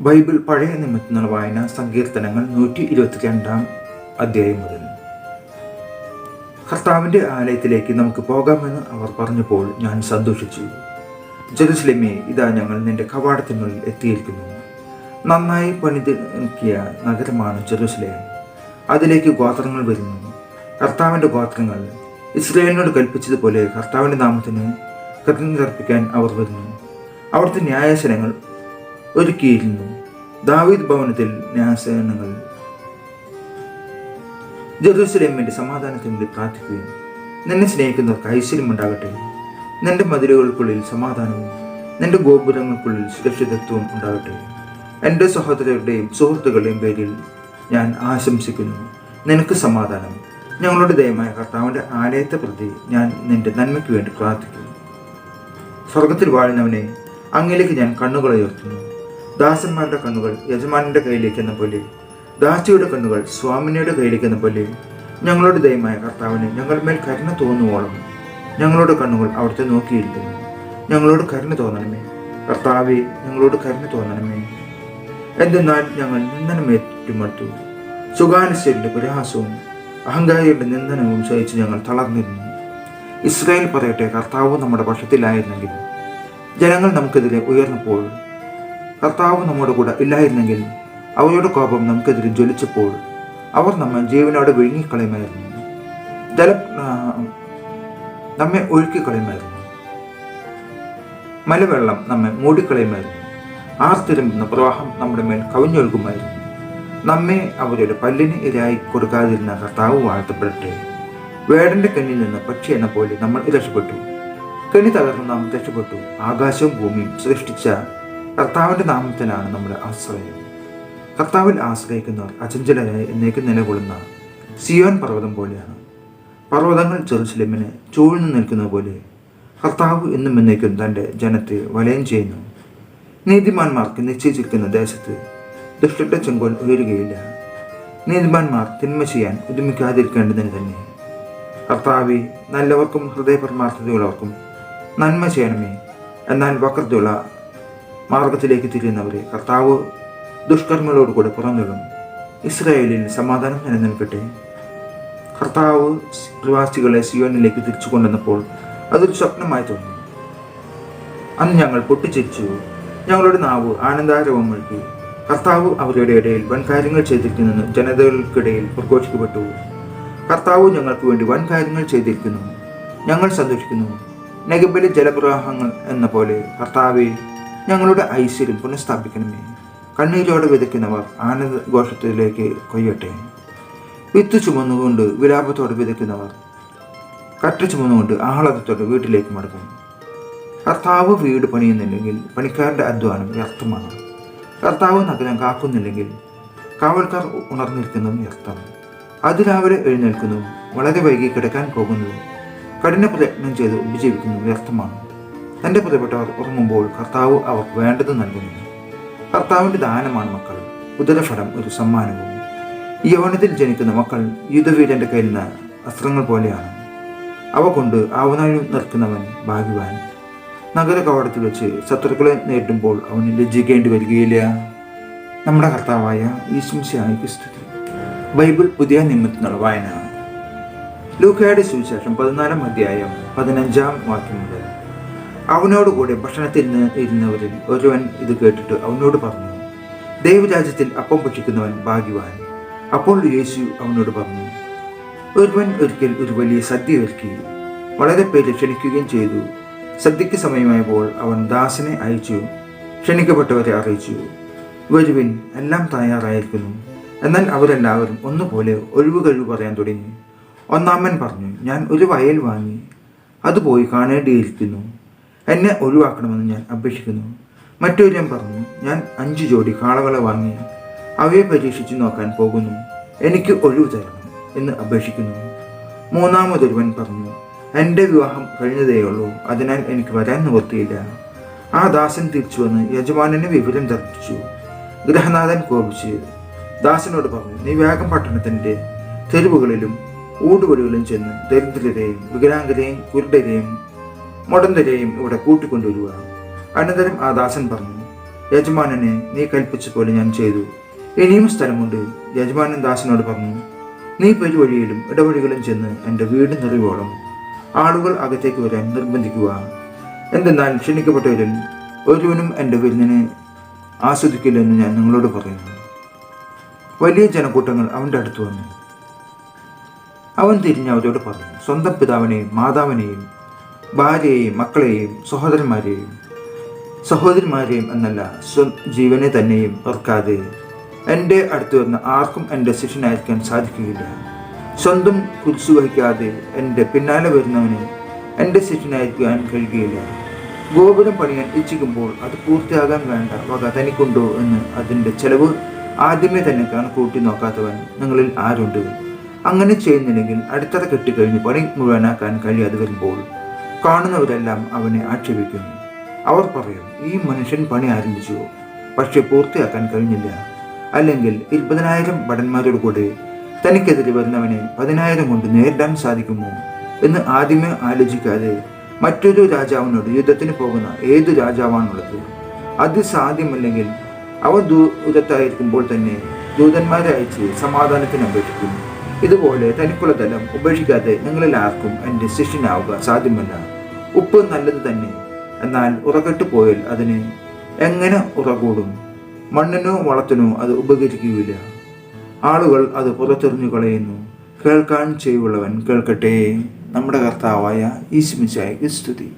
Bible പഴയ നിമിത്തങ്ങളുടെ വായന സങ്കീർത്തനങ്ങൾ നൂറ്റി ഇരുപത്തി രണ്ടാം അധ്യായം മുതൽ. കർത്താവിന്റെ ആലയത്തിലേക്ക് നമുക്ക് പോകാമെന്ന് അവർ പറഞ്ഞപ്പോൾ ഞാൻ സന്തോഷിച്ചു. ജെറുസലേമേ ഇതാ ഞങ്ങൾ നിന്റെ കവാടത്തിനുള്ളിൽ എത്തിയിരിക്കുന്നു. നന്നായി പണിതിക്കിയ നഗരമാണ് ജെറുസലേം. അതിലേക്ക് ഗോത്രങ്ങൾ വരുന്നു. കർത്താവിന്റെ ഗോത്രങ്ങൾ ഇസ്രയേലിനോട് കൽപ്പിച്ചതുപോലെ കർത്താവിന്റെ നാമത്തിന് കർപ്പിക്കാൻ അവർ വരുന്നു. അവിടുത്തെ ന്യായാസനങ്ങൾ ഒരുക്കിയിരുന്നു. ദാവീദ് ഭവനത്തിൽ ന്യാസേനങ്ങൾ ജെറൂസലേമിന്റെ സമാധാനത്തിന് വേണ്ടി പ്രാർത്ഥിക്കുകയും നിന്നെ സ്നേഹിക്കുന്നവർക്ക് ഐശ്വര്യം ഉണ്ടാകട്ടെ. നിന്റെ മതിലുകൾക്കുള്ളിൽ സമാധാനവും നിന്റെ ഗോപുരങ്ങൾക്കുള്ളിൽ സുരക്ഷിതത്വവും ഉണ്ടാകട്ടെ. എന്റെ സഹോദരരുടെയും സുഹൃത്തുക്കളുടെയും പേരിൽ ഞാൻ ആശംസിക്കുന്നു. നിനക്ക് സമാധാനം. ഞങ്ങളുടെ ദയമായ കർത്താവിന്റെ ആലയത്തെ പ്രതി ഞാൻ നിന്റെ നന്മയ്ക്ക് വേണ്ടി പ്രാർത്ഥിക്കുന്നു. സ്വർഗത്തിൽ വാഴുന്നവനെ അങ്ങിലേക്ക് ഞാൻ കണ്ണുകൾ ഉയർത്തുന്നു. ദാസന്മാരുടെ കണ്ണുകൾ യജമാനന്റെ കയ്യിലേക്ക് എന്ന പോലെ. ദാസിയുടെ കണ്ണുകൾ സ്വാമിനിയുടെ കയ്യിലേക്ക് എന്ന പോലെ. ഞങ്ങളുടെ ദയമായ കർത്താവിന് ഞങ്ങൾ മേൽ കരുണ തോന്നുവോളം. ഞങ്ങളുടെ കണ്ണുകൾ അവിടുത്തെ നോക്കിയിരിക്കുന്നു. ഞങ്ങളോട് കരുണ തോന്നണമേ. കർത്താവെ ഞങ്ങളോട് കരുണ തോന്നണമേ. എന്തെന്നാൽ ഞങ്ങൾ നിന്ദനമേറ്റുമടുത്തു സുഖാനുസരിന്റെ പരിഹാസവും അഹങ്കാരിയുടെ നിന്ദനവും സഹിച്ച് ഞങ്ങൾ തളർന്നിരുന്നു. ഇസ്രായേൽ പറയട്ടെ കർത്താവ് നമ്മുടെ പക്ഷത്തിലായിരുന്നെങ്കിൽ ജനങ്ങൾ നമുക്കെതിരെ ഉയർന്നപ്പോൾ കർത്താവ് നമ്മുടെ കൂടെ ഇല്ലായിരുന്നെങ്കിൽ അവരുടെ കോപം നമുക്കെതിരെ ജ്വലിച്ചപ്പോൾ അവർ നമ്മൾ ജീവനോടെ വിഴുങ്ങിക്കളയുമായിരുന്നു. ജല നമ്മെ ഒഴുക്കിക്കളയുമായിരുന്നു. മലവെള്ളം നമ്മെ മൂടിക്കളയുമായിരുന്നു. ആർത്തിരുമ്പുന്ന പ്രവാഹം നമ്മുടെ മേൽ കവിഞ്ഞൊഴുകുമായിരുന്നു. നമ്മെ അവരുടെ പല്ലിന് ഇരയായി കൊടുക്കാതിരുന്ന കർത്താവ് വാഴ്ത്തപ്പെടട്ടെ. വേടന്റെ കെണ്ണിൽ നിന്ന് പക്ഷി എന്ന പോലെ നമ്മൾ രക്ഷപ്പെട്ടു. കെണി തകർന്ന് നാം രക്ഷപ്പെട്ടു. ആകാശവും ഭൂമിയും സൃഷ്ടിച്ച കർത്താവിന്റെ നാമത്തിലാണ് നമ്മുടെ ആശ്രയം. കർത്താവിൽ ആശ്രയിക്കുന്നവർ അചഞ്ചലരായി എന്നേക്കും നിലകൊള്ളുന്ന സിയോൻ പർവതം പോലെയാണ്. പർവതങ്ങൾ ജെറുസലേമിനെ ചൂഴ്ന്നു നിൽക്കുന്ന പോലെ കർത്താവ് എന്നും എന്നേക്കും തന്റെ ജനത്തെ വലയം ചെയ്യുന്നു. നീതിമാന്മാർക്ക് നിശ്ചയിച്ചിരിക്കുന്ന ദേശത്ത് ദുഷ്ടന്റെ ചെങ്കോൽ ഉയരുകയില്ല. നീതിമാന്മാർ തിന്മ ചെയ്യാൻ ഉദ്യമിക്കാതിരിക്കേണ്ടതിന് തന്നെ കർത്താവെ നല്ലവർക്കും ഹൃദയപരമാർത്ഥതയുള്ളവർക്കും നന്മ ചെയ്യണമേ. എന്നാൽ വക്രതയുള്ള മാർഗത്തിലേക്ക് തിരിയുന്നവരെ കർത്താവ് ദുഷ്കർമ്മങ്ങളോടുകൂടെ പുറന്നിടും ഇസ്രായേലിൽ സമാധാനം നിലനിൽക്കട്ടെ. കർത്താവ് പ്രവാസികളെ സിയോനിലേക്ക് തിരിച്ചു കൊണ്ടുവന്നപ്പോൾ അതൊരു സ്വപ്നമായി തോന്നി. അന്ന് ഞങ്ങൾ പൊട്ടിച്ചിരിച്ചു. ഞങ്ങളുടെ നാവ് ആനന്ദാരവം മുഴുകി കർത്താവ് അവരുടെ ഇടയിൽ വൻ കാര്യങ്ങൾ ചെയ്തിരിക്കുന്നെന്ന് ജനതകൾക്കിടയിൽ പ്രഘോഷിക്കപ്പെട്ടു. കർത്താവ് ഞങ്ങൾക്ക് വേണ്ടി വൻ കാര്യങ്ങൾ ചെയ്തിരിക്കുന്നു. ഞങ്ങൾ സന്തോഷിക്കുന്നു. നഗബിലെ ജലപ്രവാഹങ്ങൾ എന്ന പോലെ കർത്താവെ ഞങ്ങളുടെ ഐശ്വര്യം പുനഃസ്ഥാപിക്കണമേ. കണ്ണീരോടെ വിതയ്ക്കുന്നവർ ആനന്ദഘോഷത്തിലേക്ക് കൊയ്യട്ടെ. വിത്ത് ചുമന്നുകൊണ്ട് വിലാപത്തോടെ വിതയ്ക്കുന്നവർ കറ്റ ചുമന്നുകൊണ്ട് ആഹ്ലാദത്തോടെ വീട്ടിലേക്ക് മടങ്ങും. കർത്താവ് വീട് പണിയുന്നില്ലെങ്കിൽ പണിക്കാരുടെ അധ്വാനം വ്യർത്ഥമാണ്. കർത്താവ് നഗരം കാക്കുന്നില്ലെങ്കിൽ കാവൽക്കാർ ഉണർന്നിരിക്കുന്നതും വ്യർത്ഥം. അതിരാവിലെ എഴുന്നേൽക്കുന്നതും വളരെ വൈകി കിടക്കാൻ പോകുന്നതും കഠിന പ്രയത്നം ചെയ്ത് ഉപജീവിക്കുന്നതും വ്യർത്ഥമാണ്. തന്റെ പ്രിയപ്പെട്ടവർ ഉറങ്ങുമ്പോൾ കർത്താവ് അവർക്ക് വേണ്ടത് നൽകുന്നു. കർത്താവിന്റെ ദാനമാണ് മക്കൾ. ഉദരഫലം ഒരു സമ്മാനവും. യൗവനത്തിൽ ജനിക്കുന്ന മക്കൾ യുദ്ധവീരന്റെ കയ്യിൽ നിന്ന് അസ്ത്രങ്ങൾ പോലെയാണ്. അവ കൊണ്ട് ആവനാഴി നിൽക്കുന്നവൻ ഭാഗ്യവാൻ. നഗര കവാടത്തിൽ വെച്ച് ശത്രുക്കളെ നേരിടുമ്പോൾ അവന് ലജ്ജിക്കേണ്ടി വരികയില്ല. നമ്മുടെ കർത്താവായ ഈശ്വംശിയായി ക്രിസ്തുതി ബൈബിൾ പുതിയ നിമിത്തമുള്ള വായന. ലൂക്കയുടെ സുവിശേഷം പതിനാലാം അധ്യായം പതിനഞ്ചാം വാക്യം മുതൽ അവനോട് കൂടെ ഭക്ഷണത്തിൽ ഇരുന്നവരിൽ ഒരുവൻ ഇത് കേട്ടിട്ട് അവനോട് പറഞ്ഞു ദൈവരാജ്യത്തിൽ അപ്പം ഭക്ഷിക്കുന്നവൻ ഭാഗ്യവാൻ. അപ്പോൾ യേശു അവനോട് പറഞ്ഞു ഒരുവൻ ഒരിക്കൽ ഒരു വലിയ സദ്യ ഒരുക്കി വളരെ പേര് ക്ഷണിക്കുകയും ചെയ്തു. സദ്യയ്ക്ക് സമയമായപ്പോൾ അവൻ ദാസനെ അയച്ചു ക്ഷണിക്കപ്പെട്ടവരെ അറിയിച്ചു. വരുവിൻ എല്ലാം തയ്യാറായിരിക്കുന്നു. എന്നാൽ അവരെല്ലാവരും ഒന്നുപോലെ ഒഴിവ് കഴിവ് പറയാൻ തുടങ്ങി. ഒന്നാമൻ പറഞ്ഞു ഞാൻ ഒരു വയൽ വാങ്ങി അത് പോയി കാണേണ്ടിയിരിക്കുന്നു. എന്നെ ഒഴിവാക്കണമെന്ന് ഞാൻ അപേക്ഷിക്കുന്നു. മറ്റൊരു പറഞ്ഞു ഞാൻ അഞ്ച് ജോഡി കാളകളെ വാങ്ങി അവയെ പരീക്ഷിച്ചു നോക്കാൻ പോകുന്നു. എനിക്ക് ഒഴിവ് തരണം എന്ന് അപേക്ഷിക്കുന്നു. മൂന്നാമതൊരുവൻ പറഞ്ഞു എന്റെ വിവാഹം കഴിഞ്ഞതേയുള്ളൂ അതിനാൽ എനിക്ക് വരാൻ നിവൃത്തിയില്ല. ആ ദാസൻ തിരിച്ചു വന്ന് യജമാനന് വിവരം തർപ്പിച്ചു ഗ്രഹനാഥൻ കോപിച്ച് ദാസനോട് പറഞ്ഞു നീ വേഗം പട്ടണത്തിന്റെ തെരുവുകളിലും ഊടുവഴികളിലും ചെന്ന് ദരിദ്രരെയും വികലാംഗരെയും കുരുടരെയും മുടന്തരെയും ഇവിടെ കൂട്ടിക്കൊണ്ടുവരിക അനന്തരം ആ ദാസൻ പറഞ്ഞു യജമാനനെ നീ കൽപ്പിച്ച പോലെ ഞാൻ ചെയ്തു. ഇനിയും സ്ഥലമുണ്ട്. യജമാനൻ ദാസനോട് പറഞ്ഞു നീ പെരുവഴിയിലും ഇടവഴികളും ചെന്ന് എന്റെ വീട് നിറയോളം ആളുകൾ അകത്തേക്ക് വരാൻ നിർബന്ധിക്കുക. എന്തെന്നാൽ ക്ഷണിക്കപ്പെട്ടവരിൽ ഒരുവനും എന്റെ വിരുന്നിനെ ആസ്വദിക്കില്ലെന്ന് ഞാൻ നിങ്ങളോട് പറയുന്നു. വലിയ ജനക്കൂട്ടങ്ങൾ അവന്റെ അടുത്ത് വന്നു. അവൻ തിരിഞ്ഞ് അവരോട് പറഞ്ഞു സ്വന്തം പിതാവിനെയും മാതാവിനെയും ഭാര്യയെയും മക്കളെയും സഹോദരന്മാരെയും സഹോദരിമാരെയും എന്നല്ല ജീവനെ തന്നെയും ഓർക്കാതെ എന്റെ അടുത്ത് വന്ന ആർക്കും എന്റെ ശിഷ്യനായിരിക്കാൻ സാധിക്കുകയില്ല. സ്വന്തം കുരിശു വഹിക്കാതെ എന്റെ പിന്നാലെ വരുന്നവന് എന്റെ ശിഷ്യനായിരിക്കാൻ കഴിയുകയില്ല. ഗോപുരം പണിയാൻ ഇച്ഛിക്കുമ്പോൾ അത് പൂർത്തിയാകാൻ വേണ്ട വക തനിക്കുണ്ടോ എന്ന് അതിന്റെ ചെലവ് ആദ്യമേ തന്നെ കണക്കൂട്ടി നോക്കാത്തവൻ നിങ്ങളിൽ ആരുണ്ട്? അങ്ങനെ ചെയ്യുന്നില്ലെങ്കിൽ അടിത്തറ കെട്ടിക്കഴിഞ്ഞ് പണി മുഴുവനാക്കാൻ കഴിയാതെ വരുമ്പോൾ കാണുന്നവരെല്ലാം അവനെ ആക്ഷേപിക്കുന്നു. അവർ പറയും ഈ മനുഷ്യൻ പണി ആരംഭിച്ചു. പക്ഷെ പൂർത്തിയാക്കാൻ കഴിഞ്ഞില്ല. അല്ലെങ്കിൽ ഇരുപതിനായിരം ഭടന്മാരോട് കൂടെ തനിക്കെതിരെ വരുന്നവനെ പതിനായിരം കൊണ്ട് നേരിടാൻ സാധിക്കുമോ? എന്ന് ആദ്യമേ ആലോചിക്കാതെ മറ്റൊരു രാജാവിനോട് യുദ്ധത്തിന് പോകുന്ന ഏത് രാജാവാണുള്ളത്? അത് സാധ്യമല്ലെങ്കിൽ അവ ദൂരത്തായിരിക്കുമ്പോൾ തന്നെ ദൂതന്മാരെ അയച്ച് സമാധാനത്തിന് അപേക്ഷിക്കും ഇതുപോലെ തനിക്കുള്ള തലം ഉപേക്ഷിക്കാതെ നിങ്ങളിൽ ആർക്കും എന്റെ ശിഷ്യനാവുക സാധ്യമല്ല. ഉപ്പ് നല്ലത് തന്നെ. എന്നാൽ ഉറകെട്ട് പോയാൽ അതിന് എങ്ങനെ ഉറകൂടും? മണ്ണിനോ വളത്തിനോ അത് ഉപകരിക്കുകയില്ല. ആളുകൾ അത് പുറത്തെറിഞ്ഞു കളയുന്നു. കേൾക്കാൻ ചെയ്യുള്ളവൻ കേൾക്കട്ടെ. നമ്മുടെ കർത്താവായ ഈശ്മിശായ സ്തുതി.